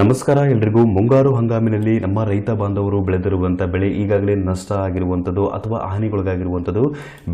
ನಮಸ್ಕಾರ, ಎಲ್ರಿಗೂ ಮುಂಗಾರು ಹಂಗಾಮಿನಲ್ಲಿ ನಮ್ಮ ರೈತ ಬಾಂಧವರು ಬೆಳೆದಿರುವಂಥ ಬೆಳೆ ಈಗಾಗಲೇ ನಷ್ಟ ಆಗಿರುವಂಥದ್ದು ಅಥವಾ ಹಾನಿಗೊಳಗಾಗಿರುವಂಥದ್ದು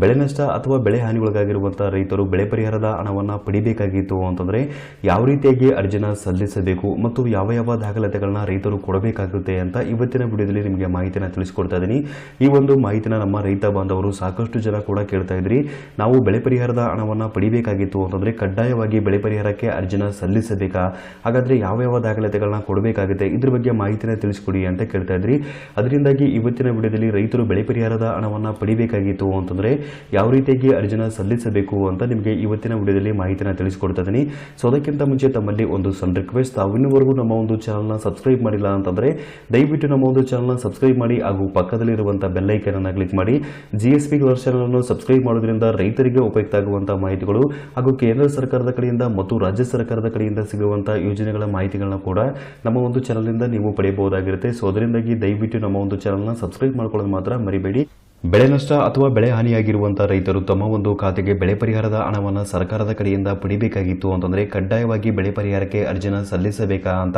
ಬೆಳೆ ನಷ್ಟ ಅಥವಾ ಬೆಳೆ ಹಾನಿಗೊಳಗಾಗಿರುವಂಥ ರೈತರು ಬೆಳೆ ಪರಿಹಾರದ ಹಣವನ್ನು ಪಡಿಬೇಕಾಗಿತ್ತು ಅಂತಂದರೆ ಯಾವ ರೀತಿಯಾಗಿ ಅರ್ಜಿನ ಸಲ್ಲಿಸಬೇಕು ಮತ್ತು ಯಾವ ಯಾವ ದಾಖಲಾತಿಗಳನ್ನ ರೈತರು ಕೊಡಬೇಕಾಗುತ್ತೆ ಅಂತ ಇವತ್ತಿನ ವಿಡಿಯೋದಲ್ಲಿ ನಿಮಗೆ ಮಾಹಿತಿನ ತಿಳಿಸ್ಕೊಡ್ತಾ ಇದ್ದೀನಿ ಈ ಒಂದು ಮಾಹಿತಿನ ನಮ್ಮ ರೈತ ಬಾಂಧವರು ಸಾಕಷ್ಟು ಜನ ಕೂಡ ಕೇಳ್ತಾ ಇದ್ರಿ. ನಾವು ಬೆಳೆ ಪರಿಹಾರದ ಹಣವನ್ನು ಪಡಿಬೇಕಾಗಿತ್ತು ಅಂತಂದರೆ ಕಡ್ಡಾಯವಾಗಿ ಬೆಳೆ ಪರಿಹಾರಕ್ಕೆ ಅರ್ಜಿನ ಸಲ್ಲಿಸಬೇಕಾ? ಹಾಗಾದರೆ ಯಾವ ಯಾವ ದಾಖಲಾತಿಗಳನ್ನ ಕೊಡಬೇಕಾಗುತ್ತೆ. ಇದ್ರ ಬಗ್ಗೆ ಮಾಹಿತಿನ ತಿಳಿಸ್ಕೊಡಿ ಅಂತ ಕೇಳ್ತಾ ಇದ್ರಿ. ಅದರಿಂದಾಗಿ ಇವತ್ತಿನ ವಿಡಿಯೋದಲ್ಲಿ ರೈತರು ಬೆಳೆ ಪರಿಹಾರದ ಹಣವನ್ನು ಪಡಿಬೇಕಾಗಿತ್ತು ಅಂತಂದರೆ ಯಾವ ರೀತಿಯಾಗಿ ಅರ್ಜಿನ ಸಲ್ಲಿಸಬೇಕು ಅಂತ ನಿಮಗೆ ಇವತ್ತಿನ ವಿಡಿಯೋದಲ್ಲಿ ಮಾಹಿತಿನ ತಿಳಿಸ್ಕೊಡ್ತಾ ಇದ್ದೀನಿ. ಸೊ ಅದಕ್ಕಿಂತ ಮುಂಚೆ ತಮ್ಮಲ್ಲಿ ಒಂದು ಸಣ್ಣ ರಿಕ್ವೆಸ್ಟ್, ತಾವು ಇನ್ನೂವರೆಗೂ ನಮ್ಮ ಒಂದು ಚಾನಲ್ನ ಸಬ್ಸ್ಕ್ರೈಬ್ ಮಾಡಿಲ್ಲ ಅಂತಂದರೆ ದಯವಿಟ್ಟು ನಮ್ಮ ಒಂದು ಚಾನಲ್ನ ಸಬ್ಸ್ಕ್ರೈಬ್ ಮಾಡಿ ಹಾಗೂ ಪಕ್ಕದಲ್ಲಿರುವಂಥ ಬೆಲ್ಲೈಕನನ್ನು ಕ್ಲಿಕ್ ಮಾಡಿ. ಜಿ ಎಸ್ ಪಿ ಚಾನಲನ್ನು ಸಬ್ಸ್ಕ್ರೈಬ್ ಮಾಡೋದ್ರಿಂದ ರೈತರಿಗೆ ಉಪಯುಕ್ತ ಆಗುವಂಥ ಮಾಹಿತಿಗಳು ಹಾಗೂ ಕೇಂದ್ರ ಸರ್ಕಾರದ ಕಡೆಯಿಂದ ಮತ್ತು ರಾಜ್ಯ ಸರ್ಕಾರದ ಕಡೆಯಿಂದ ಸಿಗುವಂಥ ಯೋಜನೆಗಳ ಮಾಹಿತಿಗಳನ್ನ ಕೂಡ ನಮ್ಮ ಒಂದು ಚಾನಲ್ನಿಂದ ನೀವು ಪಡೆಯಬಹುದಾಗಿರುತ್ತೆ. ಸೊ ಅದರಿಂದಾಗಿ ದಯವಿಟ್ಟು ನಮ್ಮ ಒಂದು ಚಾನಲ್ನ ಸಬ್ಸ್ಕ್ರೈಬ್ ಮಾಡ್ಕೊಳ್ಳೋದು ಮಾತ್ರ ಮರಿಬೇಡಿ. ಬೆಳೆ ನಷ್ಟ ಅಥವಾ ಬೆಳೆ ಹಾನಿಯಾಗಿರುವಂಥ ರೈತರು ತಮ್ಮ ಒಂದು ಖಾತೆಗೆ ಬೆಳೆ ಪರಿಹಾರದ ಹಣವನ್ನು ಸರ್ಕಾರದ ಕಡೆಯಿಂದ ಪಡಿಬೇಕಾಗಿತ್ತು ಅಂತಂದರೆ ಕಡ್ಡಾಯವಾಗಿ ಬೆಳೆ ಪರಿಹಾರಕ್ಕೆ ಅರ್ಜಿನ ಸಲ್ಲಿಸಬೇಕಾ ಅಂತ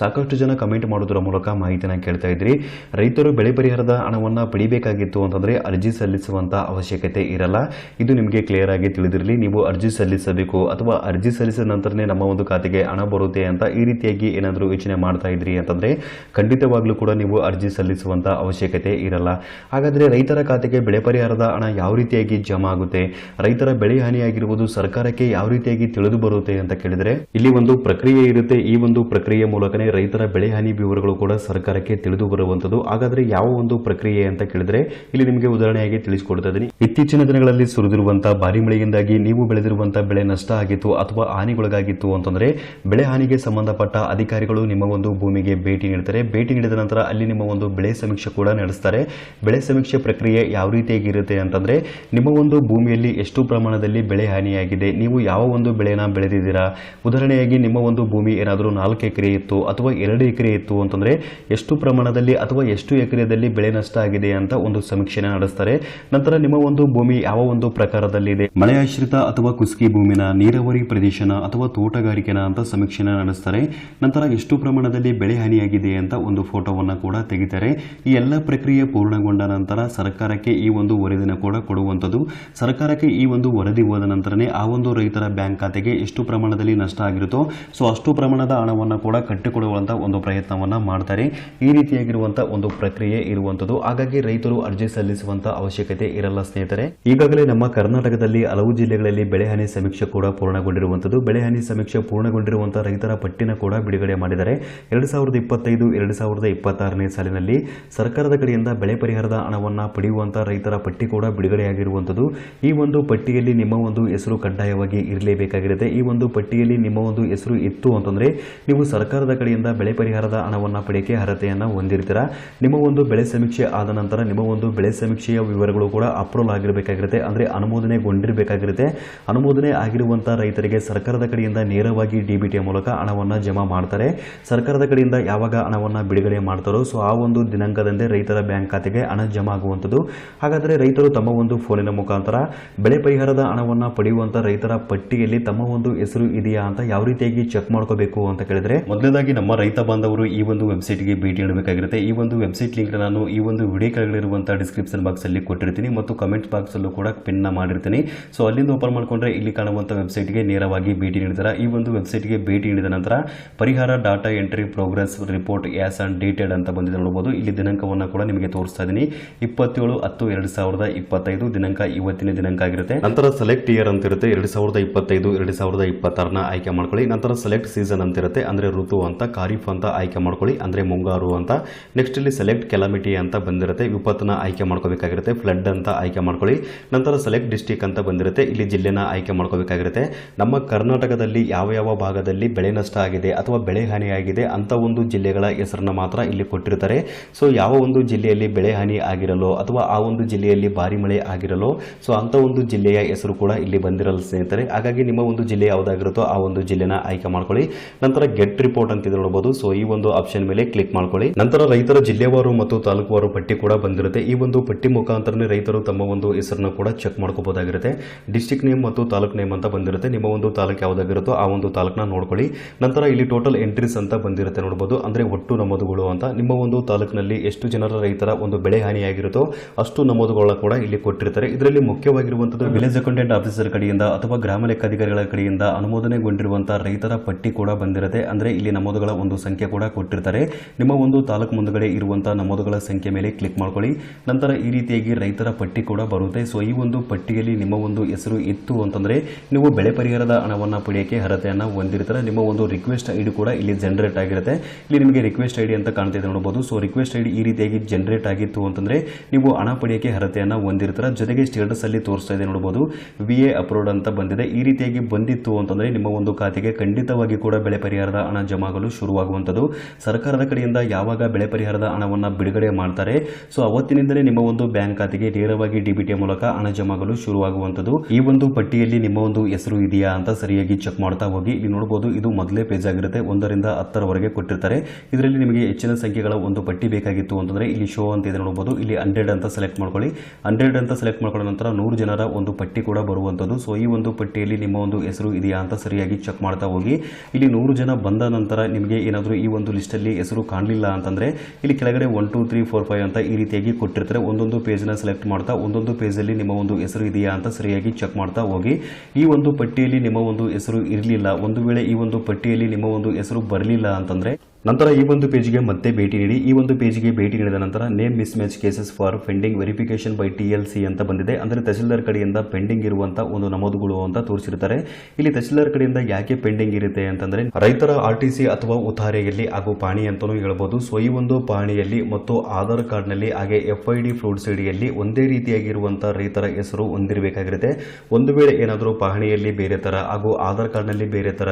ಸಾಕಷ್ಟು ಜನ ಕಮೆಂಟ್ ಮಾಡೋದರ ಮೂಲಕ ಮಾಹಿತಿನ ಕೇಳ್ತಾ ಇದ್ರಿ. ರೈತರು ಬೆಳೆ ಪರಿಹಾರದ ಹಣವನ್ನು ಪಡಿಬೇಕಾಗಿತ್ತು ಅಂತಂದರೆ ಅರ್ಜಿ ಸಲ್ಲಿಸುವಂಥ ಅವಶ್ಯಕತೆ ಇರಲ್ಲ. ಇದು ನಿಮಗೆ ಕ್ಲಿಯರ್ ಆಗಿ ತಿಳಿದಿರಲಿ. ನೀವು ಅರ್ಜಿ ಸಲ್ಲಿಸಬೇಕು ಅಥವಾ ಅರ್ಜಿ ಸಲ್ಲಿಸಿದ ನಂತರನೇ ನಮ್ಮ ಒಂದು ಖಾತೆಗೆ ಹಣ ಬರುತ್ತೆ ಅಂತ ಈ ರೀತಿಯಾಗಿ ಏನಾದರೂ ಯೋಚನೆ ಮಾಡ್ತಾ ಇದ್ರಿ ಅಂತಂದರೆ ಖಂಡಿತವಾಗ್ಲೂ ಕೂಡ ನೀವು ಅರ್ಜಿ ಸಲ್ಲಿಸುವಂಥ ಅವಶ್ಯಕತೆ ಇರಲ್ಲ. ಹಾಗಾದರೆ ರೈತರ ಖಾತೆಗೆ ಬೆಳೆ ಪರಿಹಾರದ ಹಣ ಯಾವ ರೀತಿಯಾಗಿ ಜಮಾ ಆಗುತ್ತೆ? ರೈತರ ಬೆಳೆ ಹಾನಿಯಾಗಿರುವುದು ಸರ್ಕಾರಕ್ಕೆ ಯಾವ ರೀತಿಯಾಗಿ ತಿಳಿದು ಬರುತ್ತೆ ಅಂತ ಕೇಳಿದ್ರೆ, ಇಲ್ಲಿ ಒಂದು ಪ್ರಕ್ರಿಯೆ ಇರುತ್ತೆ. ಈ ಒಂದು ಪ್ರಕ್ರಿಯೆ ಮೂಲಕನೇ ರೈತರ ಬೆಳೆ ಹಾನಿ ವಿವರಗಳು ಕೂಡ ಸರ್ಕಾರಕ್ಕೆ ತಿಳಿದು ಬರುವಂತದ್ದು ಹಾಗಾದ್ರೆ ಯಾವ ಒಂದು ಪ್ರಕ್ರಿಯೆ ಅಂತ ಕೇಳಿದ್ರೆ, ಇಲ್ಲಿ ನಿಮಗೆ ಉದಾಹರಣೆಯಾಗಿ ತಿಳಿಸಿಕೊಡ್ತಾ ಇದ್ದೀನಿ. ಇತ್ತೀಚಿನ ದಿನಗಳಲ್ಲಿ ಸುರಿದಿರುವಂತಹ ಭಾರಿ ಮಳೆಯಿಂದಾಗಿ ನೀವು ಬೆಳೆದಿರುವಂತಹ ಬೆಳೆ ನಷ್ಟ ಆಗಿತ್ತು ಅಥವಾ ಹಾನಿಗೊಳಗಾಗಿತ್ತು ಅಂತಂದ್ರೆ, ಬೆಳೆ ಹಾನಿಗೆ ಸಂಬಂಧಪಟ್ಟ ಅಧಿಕಾರಿಗಳು ನಿಮ್ಮ ಒಂದು ಭೂಮಿಗೆ ಭೇಟಿ ನೀಡ್ತಾರೆ. ಭೇಟಿ ನೀಡಿದ ನಂತರ ಅಲ್ಲಿ ನಿಮ್ಮ ಒಂದು ಬೆಳೆ ಸಮೀಕ್ಷೆ ಕೂಡ ನಡೆಸ್ತಾರೆ. ಬೆಳೆ ಸಮೀಕ್ಷೆ ಪ್ರಕ್ರಿಯೆ ಯಾವ ರೀತಿಯಾಗಿರುತ್ತೆ ಅಂತಂದರೆ, ನಿಮ್ಮ ಒಂದು ಭೂಮಿಯಲ್ಲಿ ಎಷ್ಟು ಪ್ರಮಾಣದಲ್ಲಿ ಬೆಳೆ ಹಾನಿಯಾಗಿದೆ, ನೀವು ಯಾವ ಒಂದು ಬೆಳೆನ ಬೆಳೆದಿದ್ದೀರಾ, ಉದಾಹರಣೆಯಾಗಿ ನಿಮ್ಮ ಒಂದು ಭೂಮಿ ಏನಾದರೂ ನಾಲ್ಕು ಎಕರೆ ಇತ್ತು ಅಥವಾ ಎರಡು ಎಕರೆ ಇತ್ತು ಅಂತಂದರೆ, ಎಷ್ಟು ಪ್ರಮಾಣದಲ್ಲಿ ಅಥವಾ ಎಷ್ಟು ಎಕರೆದಲ್ಲಿ ಬೆಳೆ ನಷ್ಟ ಆಗಿದೆ ಅಂತ ಒಂದು ಸಮೀಕ್ಷೆನ ನಡೆಸ್ತಾರೆ. ನಂತರ ನಿಮ್ಮ ಒಂದು ಭೂಮಿ ಯಾವ ಒಂದು ಪ್ರಕಾರದಲ್ಲಿದೆ, ಮಳೆಯಾಶ್ರಿತ ಅಥವಾ ಕುಸ್ಕಿ ಭೂಮಿನ, ನೀರಾವರಿ ಪ್ರದೇಶನ ಅಥವಾ ತೋಟಗಾರಿಕೆನ ಅಂತ ಸಮೀಕ್ಷೆನ ನಡೆಸ್ತಾರೆ. ನಂತರ ಎಷ್ಟು ಪ್ರಮಾಣದಲ್ಲಿ ಬೆಳೆ ಹಾನಿಯಾಗಿದೆ ಅಂತ ಒಂದು ಫೋಟೋವನ್ನು ಕೂಡ ತೆಗಿತಾರೆ. ಈ ಎಲ್ಲ ಪ್ರಕ್ರಿಯೆ ಪೂರ್ಣಗೊಂಡ ನಂತರ ಸರ್ಕಾರಕ್ಕೆ ಈ ಒಂದು ವರದಿನ ಕೂಡ ಕೊಡುವಂಥದ್ದು. ಸರ್ಕಾರಕ್ಕೆ ಈ ಒಂದು ವರದಿ ಹೋದ ನಂತರನೇ ಆ ಒಂದು ರೈತರ ಬ್ಯಾಂಕ್ ಖಾತೆಗೆ ಎಷ್ಟು ಪ್ರಮಾಣದಲ್ಲಿ ನಷ್ಟ ಆಗಿರುತ್ತೋ, ಸೊ ಅಷ್ಟು ಪ್ರಮಾಣದ ಹಣವನ್ನು ಕೂಡ ಕಟ್ಟಿಕೊಡುವಂಥ ಒಂದು ಪ್ರಯತ್ನವನ್ನು ಮಾಡ್ತಾರೆ. ಈ ರೀತಿಯಾಗಿರುವಂಥ ಒಂದು ಪ್ರಕ್ರಿಯೆ ಇರುವಂಥದ್ದು. ಹಾಗಾಗಿ ರೈತರು ಅರ್ಜಿ ಸಲ್ಲಿಸುವಂಥ ಅವಶ್ಯಕತೆ ಇರಲ್ಲ ಸ್ನೇಹಿತರೆ. ಈಗಾಗಲೇ ನಮ್ಮ ಕರ್ನಾಟಕದಲ್ಲಿ ಹಲವು ಜಿಲ್ಲೆಗಳಲ್ಲಿ ಬೆಳೆಹಾನಿ ಸಮೀಕ್ಷೆ ಕೂಡ ಪೂರ್ಣಗೊಂಡಿರುವಂಥದ್ದು. ಬೆಳೆಹಾನಿ ಸಮೀಕ್ಷೆ ಪೂರ್ಣಗೊಂಡಿರುವಂಥ ರೈತರ ಪಟ್ಟಿನ ಕೂಡ ಬಿಡುಗಡೆ ಮಾಡಿದ್ದಾರೆ. ಎರಡು ಸಾವಿರದ ಇಪ್ಪತ್ತೈದು, ಎರಡು ಸಾವಿರದ ಇಪ್ಪತ್ತಾರನೇ ಸಾಲಿನಲ್ಲಿ ಸರ್ಕಾರದ ಕಡೆಯಿಂದ ಬೆಳೆ ಪರಿಹಾರದ ಹಣವನ್ನ ಪಡೆಯುವಂತ ರೈತರ ಪಟ್ಟಿ ಕೂಡ ಬಿಡುಗಡೆಯಾಗಿರುವಂಥದ್ದು ಈ ಒಂದು ಪಟ್ಟಿಯಲ್ಲಿ ನಿಮ್ಮ ಒಂದು ಹೆಸರು ಕಡ್ಡಾಯವಾಗಿ ಇರಲೇಬೇಕಾಗಿರುತ್ತೆ. ಈ ಒಂದು ಪಟ್ಟಿಯಲ್ಲಿ ನಿಮ್ಮ ಒಂದು ಹೆಸರು ಇತ್ತು ಅಂತಂದ್ರೆ ನೀವು ಸರ್ಕಾರದ ಕಡೆಯಿಂದ ಬೆಳೆ ಪರಿಹಾರದ ಹಣವನ್ನು ಪಡೆಯಕ್ಕೆ ಅರ್ಹತೆಯನ್ನು ಹೊಂದಿರ್ತೀರಾ? ನಿಮ್ಮ ಒಂದು ಬೆಳೆ ಸಮೀಕ್ಷೆ ಆದ ನಂತರ ನಿಮ್ಮ ಒಂದು ಬೆಳೆ ಸಮೀಕ್ಷೆಯ ವಿವರಗಳು ಕೂಡ ಅಪ್ರೂವಲ್ ಆಗಿರಬೇಕಾಗಿರುತ್ತೆ. ಅಂದ್ರೆ ಅನುಮೋದನೆಗೊಂಡಿರಬೇಕಾಗಿರುತ್ತೆ. ಅನುಮೋದನೆ ಆಗಿರುವಂಥ ರೈತರಿಗೆ ಸರ್ಕಾರದ ಕಡೆಯಿಂದ ನೇರವಾಗಿ ಡಿಬಿಟಿ ಮೂಲಕ ಹಣವನ್ನು ಜಮಾ ಮಾಡ್ತಾರೆ. ಸರ್ಕಾರದ ಕಡೆಯಿಂದ ಯಾವಾಗ ಹಣವನ್ನು ಬಿಡುಗಡೆ ಮಾಡ್ತಾರೋ, ಸೊ ಆ ಒಂದು ದಿನಾಂಕದಂದೇ ರೈತರ ಬ್ಯಾಂಕ್ ಖಾತೆಗೆ ಹಣ ಜಮಾ ಆಗುವಂಥದ್ದು ಹಾಗಾದರೆ ರೈತರು ತಮ್ಮ ಒಂದು ಫೋನಿನ ಮುಖಾಂತರ ಬೆಳೆ ಪರಿಹಾರದ ಹಣವನ್ನು ಪಡೆಯುವಂತ ರೈತರ ಪಟ್ಟಿಯಲ್ಲಿ ತಮ್ಮ ಒಂದು ಹೆಸರು ಇದೆಯಾ ಅಂತ ಯಾವ ರೀತಿಯಾಗಿ ಚೆಕ್ ಮಾಡ್ಕೋಬೇಕು ಅಂತ ಕೇಳಿದ್ರೆ ಮೊದಲನೇದಾಗಿ ನಮ್ಮ ರೈತ ಬಾಂಧವರು ಈ ಒಂದು ವೆಬ್ಸೈಟ್ಗೆ ಭೇಟಿ ನೀಡಬೇಕಾಗಿರುತ್ತೆ. ಈ ಒಂದು ವೆಬ್ಸೈಟ್ ಲಿಂಕ್ ನಾನು ಈ ಒಂದು ವಿಡಿಯೋ ಕೆಳಗಿರುವಂತಹ ಡಿಸ್ಕ್ರಿಪ್ಷನ್ ಬಾಕ್ಸ್ ಅಲ್ಲಿ ಕೊಟ್ಟಿರ್ತೀನಿ ಮತ್ತು ಕಮೆಂಟ್ ಬಾಕ್ಸ್ ಅಲ್ಲೂ ಕೂಡ ಪಿನ್ ಮಾಡಿರ್ತೀನಿ. ಸೊ ಅಲ್ಲಿಂದ ಓಪನ್ ಮಾಡ್ಕೊಂಡ್ರೆ ಇಲ್ಲಿ ಕಾಣುವಂತ ವೆಬ್ಸೈಟ್ಗೆ ನೇರವಾಗಿ ಭೇಟಿ ನೀಡಿದಾರೆ. ಈ ಒಂದು ವೆಬ್ಸೈಟ್ಗೆ ಭೇಟಿ ನೀಡಿದ ನಂತರ ಪರಿಹಾರ data entry progress report as and dated ಅಂತ ಬಂದಿದೆ ನೋಡಬಹುದು ಇಲ್ಲಿ ದಿನಾಂಕವನ್ನು ಕೂಡ ನಿಮಗೆ ತೋರಿಸ್ತಾ ಇದ್ದೀನಿ. ಇಪ್ಪತ್ತೇಳು ಹತ್ತು, ಎರಡು ಸಾವಿರದ ಇಪ್ಪತ್ತೈದು ದಿನಾಂಕ ಇವತ್ತಿನ ದಿನಾಂಕ ಆಗಿರುತ್ತೆ. ನಂತರ ಸೆಲೆಕ್ಟ್ ಇಯರ್ ಅಂತ ಇರುತ್ತೆ, ಎರಡು ಸಾವಿರದ ಇಪ್ಪತ್ತೈದು, ಎರಡು ಸಾವಿರದ ಇಪ್ಪತ್ತಾರನ ಆಯ್ಕೆ ಮಾಡ್ಕೊಳ್ಳಿ. ನಂತರ ಸೆಲೆಕ್ಟ್ ಸೀಸನ್ ಅಂತ ಇರುತ್ತೆ, ಅಂದ್ರೆ ಋತು ಅಂತ, ಖಾರಿಫ್ ಅಂತ ಆಯ್ಕೆ ಮಾಡ್ಕೊಳ್ಳಿ, ಅಂದ್ರೆ ಮುಂಗಾರು ಅಂತ. ನೆಕ್ಸ್ಟ್ ಇಲ್ಲಿ ಸೆಲೆಕ್ಟ್ ಕೆಲಾಮಿಟಿ ಅಂತ ಬಂದಿರುತ್ತೆ ವಿಪತ್ತನ ಆಯ್ಕೆ ಮಾಡ್ಕೋಬೇಕಾಗಿರುತ್ತೆ ಫ್ಲಡ್ ಅಂತ ಆಯ್ಕೆ ಮಾಡ್ಕೊಳ್ಳಿ. ನಂತರ ಸೆಲೆಕ್ಟ್ ಡಿಸ್ಟಿಕ್ ಅಂತ ಬಂದಿರುತ್ತೆ, ಇಲ್ಲಿ ಜಿಲ್ಲೆನ ಆಯ್ಕೆ ಮಾಡ್ಕೋಬೇಕಾಗಿರುತ್ತೆ. ನಮ್ಮ ಕರ್ನಾಟಕದಲ್ಲಿ ಯಾವ ಯಾವ ಭಾಗದಲ್ಲಿ ಬೆಳೆ ನಷ್ಟ ಆಗಿದೆ ಅಥವಾ ಬೆಳೆ ಹಾನಿ ಆಗಿದೆ ಅಂತ ಒಂದು ಜಿಲ್ಲೆಗಳ ಹೆಸರನ್ನ ಮಾತ್ರ ಇಲ್ಲಿ ಕೊಟ್ಟಿರ್ತಾರೆ. ಸೊ ಯಾವ ಒಂದು ಜಿಲ್ಲೆಯಲ್ಲಿ ಬೆಳೆ ಹಾನಿ ಆಗಿರಲು ಅಥವಾ ಅಥವಾ ಆ ಒಂದು ಜಿಲ್ಲೆಯಲ್ಲಿ ಭಾರಿ ಮಳೆ ಆಗಿರಲೋ, ಸೊ ಅಂತ ಒಂದು ಜಿಲ್ಲೆಯ ಹೆಸರು ಕೂಡ ಇಲ್ಲಿ ಬಂದಿರಲ್ಲ ಸ್ನೇಹಿತರೆ. ಹಾಗಾಗಿ ನಿಮ್ಮ ಒಂದು ಜಿಲ್ಲೆ ಯಾವುದಾಗಿರುತ್ತೋ ಆ ಒಂದು ಜಿಲ್ಲೆನ ಆಯ್ಕೆ ಮಾಡ್ಕೊಳ್ಳಿ. ನಂತರ ಗೆಟ್ ರಿಪೋರ್ಟ್ ಅಂತ ನೋಡಬಹುದು ಸೊ ಈ ಒಂದು ಆಪ್ಷನ್ ಮೇಲೆ ಕ್ಲಿಕ್ ಮಾಡ್ಕೊಳ್ಳಿ. ನಂತರ ರೈತರ ಜಿಲ್ಲೆವಾರು ಮತ್ತು ತಾಲೂಕುವಾರು ಪಟ್ಟಿ ಕೂಡ ಬಂದಿರುತ್ತೆ. ಈ ಒಂದು ಪಟ್ಟಿ ಮುಖಾಂತರನೇ ರೈತರು ತಮ್ಮ ಒಂದು ಹೆಸರನ್ನು ಕೂಡ ಚೆಕ್ ಮಾಡ್ಕೋಬಹುದಾಗಿರುತ್ತೆ ಡಿಸ್ಟಿಕ್ ನೇಮ್ ಮತ್ತು ತಾಲೂಕ್ ನೇಮ್ ಅಂತ ಬಂದಿರುತ್ತೆ. ನಿಮ್ಮ ಒಂದು ತಾಲೂಕು ಯಾವುದಾಗಿರುತ್ತೋ ಆ ಒಂದು ತಾಲೂಕನ್ನ ನೋಡ್ಕೊಳ್ಳಿ. ನಂತರ ಇಲ್ಲಿ ಟೋಟಲ್ ಎಂಟ್ರೀಸ್ ಅಂತ ಬಂದಿರುತ್ತೆ ನೋಡಬಹುದು ಅಂದ್ರೆ ಒಟ್ಟು ನಮೂದುಗಳು ಅಂತ. ನಿಮ್ಮ ಒಂದು ತಾಲೂಕಿನಲ್ಲಿ ಎಷ್ಟು ಜನರ ರೈತರ ಒಂದು ಬೆಳೆ ಹಾನಿಯಾಗಿರುತ್ತೋ ಅಷ್ಟು ನಮೂದುಗಳನ್ನ ಕೂಡ ಇಲ್ಲಿ ಕೊಟ್ಟಿರ್ತಾರೆ. ಇದರಲ್ಲಿ ಮುಖ್ಯವಾಗಿರುವಂತದ್ದು ವಿಲೇಜ್ ಅಕೌಂಟೆಂಟ್ ಆಫೀಸರ್ ಕಡೆಯಿಂದ ಅಥವಾ ಗ್ರಾಮ ಲೆಕ್ಕಾಧಿಕಾರಿಗಳ ಕಡೆಯಿಂದ ಅನುಮೋದನೆಗೊಂಡಿರುವಂತಹ ರೈತರ ಪಟ್ಟಿ ಕೂಡ ಬಂದಿರುತ್ತೆ. ಅಂದ್ರೆ ಇಲ್ಲಿ ನಮೂದುಗಳ ಒಂದು ಸಂಖ್ಯೆ ಕೂಡ ಕೊಟ್ಟಿರ್ತಾರೆ. ನಿಮ್ಮ ಒಂದು ತಾಲೂಕು ಮುಂದಗಡೆ ಇರುವಂತಹ ನಮೂದುಗಳ ಸಂಖ್ಯೆ ಮೇಲೆ ಕ್ಲಿಕ್ ಮಾಡ್ಕೊಳ್ಳಿ. ನಂತರ ಈ ರೀತಿಯಾಗಿ ರೈತರ ಪಟ್ಟಿ ಕೂಡ ಬರುತ್ತೆ. ಸೊ ಈ ಒಂದು ಪಟ್ಟಿಯಲ್ಲಿ ನಿಮ್ಮ ಒಂದು ಹೆಸರು ಇತ್ತು ಅಂತಂದ್ರೆ ನೀವು ಬೆಳೆ ಪರಿಹಾರದ ಹಣವನ್ನ ಪಡೆಯಕ್ಕೆ ಅರ್ಹತೆಯನ್ನ ಹೊಂದಿರ್ತಾರೆ. ನಿಮ್ಮ ಒಂದು ರಿಕ್ವೆಸ್ಟ್ ಐಡಿ ಕೂಡ ಇಲ್ಲಿ ಜನರೇಟ್ ಆಗಿರುತ್ತೆ. ಇಲ್ಲಿ ನಿಮಗೆ ರಿಕ್ವೆಸ್ಟ್ ಐಡಿ ಅಂತ ಕಾಣ್ತಿದೆ ನೋಡಬಹುದು ಸೊ ರಿಕ್ವೆಸ್ಟ್ ಐಡಿ ಈ ರೀತಿಯಾಗಿ ಜನರೇಟ್ ಆಗಿತ್ತು ಅಂತಂದ್ರೆ ನೀವು ಹಣ ಪಡೆಯಕ್ಕೆ ಅರ್ಹತೆಯನ್ನು ಹೊಂದಿರ್ತಾರೆ. ಜೊತೆಗೆ ಸ್ಟೇಟಸ್ ಅಲ್ಲಿ ತೋರಿಸ್ತಾ ಇದೆ ನೋಡಬಹುದು ವಿ ಎ ಅಪ್ರೂವ್ಡ್ ಅಂತ ಬಂದಿದೆ. ಈ ರೀತಿಯಾಗಿ ಬಂದಿತ್ತು ಅಂತಂದ್ರೆ ನಿಮ್ಮ ಒಂದು ಖಾತೆಗೆ ಖಂಡಿತವಾಗಿ ಕೂಡ ಬೆಳೆ ಪರಿಹಾರದ ಹಣ ಜಮಾಗಲು ಶುರುವಾಗುವಂಥದ್ದು. ಸರ್ಕಾರದ ಕಡೆಯಿಂದ ಯಾವಾಗ ಬೆಳೆ ಪರಿಹಾರದ ಹಣವನ್ನು ಬಿಡುಗಡೆ ಮಾಡ್ತಾರೆ. ಸೊ ಅವತ್ತಿನಿಂದಲೇ ನಿಮ್ಮ ಒಂದು ಬ್ಯಾಂಕ್ ಖಾತೆಗೆ ನೇರವಾಗಿ ಡಿಬಿಟಿ ಮೂಲಕ ಹಣ ಜಮಾಗಲು ಶುರುವಾಗುವಂಥದ್ದು. ಈ ಒಂದು ಪಟ್ಟಿಯಲ್ಲಿ ನಿಮ್ಮ ಒಂದು ಹೆಸರು ಇದೆಯಾ ಅಂತ ಸರಿಯಾಗಿ ಚೆಕ್ ಮಾಡ್ತಾ ಹೋಗಿ. ಇಲ್ಲಿ ನೋಡಬಹುದು ಇದು ಮೊದಲೇ ಪೇಜ್ ಆಗಿರುತ್ತೆ. ಒಂದರಿಂದ ಹತ್ತರವರೆಗೆ ಕೊಟ್ಟಿರ್ತಾರೆ. ಇದರಲ್ಲಿ ನಿಮಗೆ ಹೆಚ್ಚಿನ ಸಂಖ್ಯೆಗಳ ಒಂದು ಪಟ್ಟಿ ಬೇಕಾಗಿತ್ತು ಅಂತಂದ್ರೆ ಇಲ್ಲಿ ಶೋ ಅಂತ ಇದೆ ನೋಡಬಹುದು ಇಲ್ಲಿ ಹಂಡ್ರೆಡ್ ಅಂತ ಸೆಲೆಕ್ಟ್ ಮಾಡ್ಕೊಳ್ಳಿ. ಹಂಡ್ರೆಡ್ ಅಂತ ಸೆಲೆಕ್ಟ್ ಮಾಡ್ಕೊಂಡ ನಂತರ ನೂರು ಜನರ ಒಂದು ಪಟ್ಟಿ ಕೂಡ ಬರುವಂಥದ್ದು ಸೊ ಈ ಒಂದು ಪಟ್ಟಿಯಲ್ಲಿ ನಿಮ್ಮ ಒಂದು ಹೆಸರು ಇದೆಯಾ ಅಂತ ಸರಿಯಾಗಿ ಚೆಕ್ ಮಾಡ್ತಾ ಹೋಗಿ. ಇಲ್ಲಿ ನೂರು ಜನ ಬಂದ ನಂತರ ನಿಮಗೆ ಏನಾದರೂ ಈ ಒಂದು ಲಿಸ್ಟಲ್ಲಿ ಹೆಸರು ಕಾಣಲಿಲ್ಲ ಅಂತಂದ್ರೆ, ಇಲ್ಲಿ ಕೆಳಗಡೆ one two three four five ಅಂತ ಈ ರೀತಿಯಾಗಿ ಕೊಟ್ಟಿರ್ತಾರೆ. ಒಂದೊಂದು ಪೇಜ್ನ ಸೆಲೆಕ್ಟ್ ಮಾಡ್ತಾ, ಒಂದೊಂದು ಪೇಜಲ್ಲಿ ನಿಮ್ಮ ಒಂದು ಹೆಸರು ಇದೆಯಾ ಅಂತ ಸರಿಯಾಗಿ ಚೆಕ್ ಮಾಡ್ತಾ ಹೋಗಿ. ಈ ಒಂದು ಪಟ್ಟಿಯಲ್ಲಿ ನಿಮ್ಮ ಒಂದು ಹೆಸರು ಇರಲಿಲ್ಲ. ಒಂದು ವೇಳೆ ಈ ಒಂದು ಪಟ್ಟಿಯಲ್ಲಿ ನಿಮ್ಮ ಒಂದು ಹೆಸರು ಬರಲಿಲ್ಲ ಅಂತಂದ್ರೆ ನಂತರ ಈ ಒಂದು ಪೇಜ್ಗೆ ಮತ್ತೆ ಭೇಟಿ ನೀಡಿ. ಈ ಒಂದು ಪೇಜ್ಗೆ ಭೇಟಿ ನೀಡಿದ ನಂತರ name mismatch cases for pending verification by T L C ಅಂತ ಬಂದಿದೆ. ಅಂದರೆ ತಹಸೀಲ್ದಾರ್ ಕಡೆಯಿಂದ ಪೆಂಡಿಂಗ್ ಇರುವಂತಹ ಒಂದು ನಮೂದುಗಳು ಅಂತ ತೋರಿಸಿರ್ತಾರೆ. ಇಲ್ಲಿ ತಹಸೀಲ್ದಾರ್ ಕಡೆಯಿಂದ ಯಾಕೆ ಪೆಂಡಿಂಗ್ ಇರುತ್ತೆ ಅಂತಂದ್ರೆ, ರೈತರ ಆರ್ ಟಿ ಸಿ ಅಥವಾ ಉತ್ತಾರೆಯಲ್ಲಿ ಹಾಗೂ ಪಾಣಿ ಅಂತಾನೂ ಹೇಳಬಹುದು ಸೊ, ಈ ಒಂದು ಪಾಣಿಯಲ್ಲಿ ಮತ್ತು ಆಧಾರ್ ಕಾರ್ಡ್ನಲ್ಲಿ ಹಾಗೆ ಎಫ್ ಐ ಡಿ ಫ್ರೂಟ್ ಸಿಡಿಯಲ್ಲಿ ಒಂದೇ ರೀತಿಯಾಗಿರುವಂತಹ ರೈತರ ಹೆಸರು ಹೊಂದಿರಬೇಕಾಗಿರುತ್ತೆ. ಒಂದು ವೇಳೆ ಏನಾದರೂ ಪಹಣಿಯಲ್ಲಿ ಬೇರೆ ತರ ಹಾಗೂ ಆಧಾರ್ ಕಾರ್ಡ್ನಲ್ಲಿ ಬೇರೆ ತರ,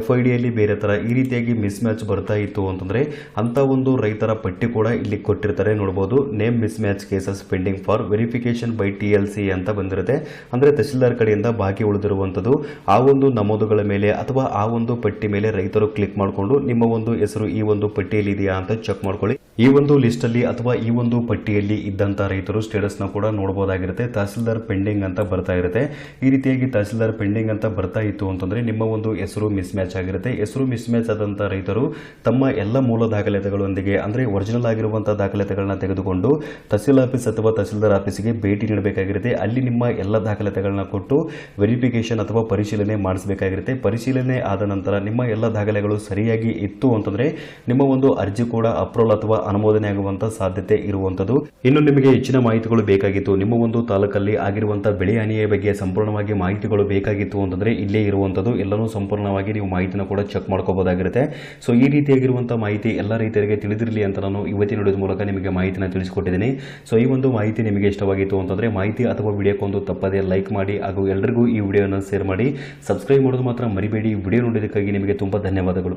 ಎಫ್ ಐ ಡಿಯಲ್ಲಿ ಬೇರೆ ತರ ಈ ರೀತಿಯಾಗಿ ಮಿಸ್ ಮ್ಯಾಚ್ ಬರ್ತಾ ಇತ್ತು ಅಂತಂದ್ರೆ ಅಂತ ಒಂದು ರೈತರ ಪಟ್ಟಿ ಕೂಡ ಇಲ್ಲಿ ಕೊಟ್ಟಿರ್ತಾರೆ. ನೋಡಬಹುದು name mismatch cases pending for verification by T L C ಅಂತ ಬಂದಿರುತ್ತೆ. ಅಂದ್ರೆ ತಹಸೀಲ್ದಾರ್ ಕಡೆಯಿಂದ ಬಾಕಿ ಉಳಿದಿರುವಂತದ್ದು ಆ ಒಂದು ನಮೂದುಗಳ ಮೇಲೆ ಅಥವಾ ಆ ಒಂದು ಪಟ್ಟಿ ಮೇಲೆ ರೈತರು ಕ್ಲಿಕ್ ಮಾಡಿಕೊಂಡು ನಿಮ್ಮ ಒಂದು ಹೆಸರು ಈ ಒಂದು ಪಟ್ಟಿಯಲ್ಲಿ ಇದೆಯಾ ಅಂತ ಚೆಕ್ ಮಾಡ್ಕೊಳ್ಳಿ. ಈ ಒಂದು ಲಿಸ್ಟ್ ಅಲ್ಲಿ ಅಥವಾ ಈ ಒಂದು ಪಟ್ಟಿಯಲ್ಲಿ ಇದ್ದಂತ ರೈತರು ಸ್ಟೇಟಸ್ನ ಕೂಡ ನೋಡಬಹುದಾಗಿರುತ್ತೆ ತಹಸೀಲ್ದಾರ್ ಪೆಂಡಿಂಗ್ ಅಂತ ಬರ್ತಾ ಇರುತ್ತೆ. ಈ ರೀತಿಯಾಗಿ ತಹಸೀಲ್ದಾರ್ ಪೆಂಡಿಂಗ್ ಅಂತ ಬರ್ತಾ ಇತ್ತು ಅಂತಂದ್ರೆ ನಿಮ್ಮ ಒಂದು ಹೆಸರು ಮಿಸ್ ಮ್ಯಾಚ್ ಆಗಿರುತ್ತೆ. ಹೆಸರು ಮಿಸ್ ಮ್ಯಾಚ್ ಆದಂತ ರೈತರು ತಮ್ಮ ಎಲ್ಲ ಮೂಲ ದಾಖಲಾತಿಗಳೊಂದಿಗೆ, ಅಂದ್ರೆ ಒರಿಜಿನಲ್ ಆಗಿರುವಂಥ ದಾಖಲಾತಿಗಳನ್ನ ತೆಗೆದುಕೊಂಡು ತಹಸೀಲ್ ಆಫೀಸ್ ಅಥವಾ ತಹಸೀಲ್ದಾರ್ ಆಫೀಸಿಗೆ ಭೇಟಿ ನೀಡಬೇಕಾಗಿರುತ್ತೆ. ಅಲ್ಲಿ ನಿಮ್ಮ ಎಲ್ಲ ದಾಖಲಾತಿಗಳನ್ನ ಕೊಟ್ಟು ವೆರಿಫಿಕೇಶನ್ ಅಥವಾ ಪರಿಶೀಲನೆ ಮಾಡಿಸಬೇಕಾಗಿರುತ್ತೆ. ಪರಿಶೀಲನೆ ಆದ ನಂತರ ನಿಮ್ಮ ಎಲ್ಲ ದಾಖಲೆಗಳು ಸರಿಯಾಗಿ ಇತ್ತು ಅಂತಂದ್ರೆ ನಿಮ್ಮ ಒಂದು ಅರ್ಜಿ ಕೂಡ ಅಪ್ರೂವಲ್ ಅಥವಾ ಅನುಮೋದನೆ ಆಗುವಂತಹ ಸಾಧ್ಯತೆ ಇರುವಂತದ್ದು ಇನ್ನು ನಿಮಗೆ ಹೆಚ್ಚಿನ ಮಾಹಿತಿಗಳು ಬೇಕಾಗಿತ್ತು, ನಿಮ್ಮ ಒಂದು ತಾಲೂಕಲ್ಲಿ ಆಗಿರುವಂತಹ ಬೆಳೆ ಹಾನಿಯ ಬಗ್ಗೆ ಸಂಪೂರ್ಣವಾಗಿ ಮಾಹಿತಿಗಳು ಬೇಕಾಗಿತ್ತು ಅಂತಂದ್ರೆ ಇಲ್ಲೇ ಇರುವಂತದ್ದು ಎಲ್ಲನೂ ಸಂಪೂರ್ಣವಾಗಿ ನೀವು ಮಾಹಿತಿನ ಕೂಡ ಚೆಕ್ ಮಾಡ್ಕೋಬಹುದಾಗಿರುತ್ತೆ ಸೊ ಈ ರೀತಿಯಾಗಿರುವಂತಹ ಮಾಹಿತಿ ಎಲ್ಲ ರೈತರಿಗೆ ತಿಳಿದಿರಲಿ ಅಂತ ನಾನು ಇವತ್ತಿನ ನೋಡಿದ ಮೂಲಕ ನಿಮಗೆ ಮಾಹಿತಿನ ತಿಳಿಸಿಕೊಟ್ಟಿದ್ದೀನಿ. ಸೊ ಈ ಒಂದು ಮಾಹಿತಿ ನಿಮಗೆ ಇಷ್ಟವಾಗಿತ್ತು ಅಂತಂದ್ರೆ ಮಾಹಿತಿ ಅಥವಾ ವಿಡಿಯೋಕ್ಕೊಂದು ತಪ್ಪದೆ ಲೈಕ್ ಮಾಡಿ ಹಾಗೂ ಎಲ್ಲರಿಗೂ ಈ ವಿಡಿಯೋನ ಶೇರ್ ಮಾಡಿ. ಸಬ್ಸ್ಕ್ರೈಬ್ ಮಾಡೋದು ಮಾತ್ರ ಮರಿಬೇಡಿ. ವಿಡಿಯೋ ನೋಡೋದಕ್ಕಾಗಿ ನಿಮಗೆ ತುಂಬಾ ಧನ್ಯವಾದಗಳು.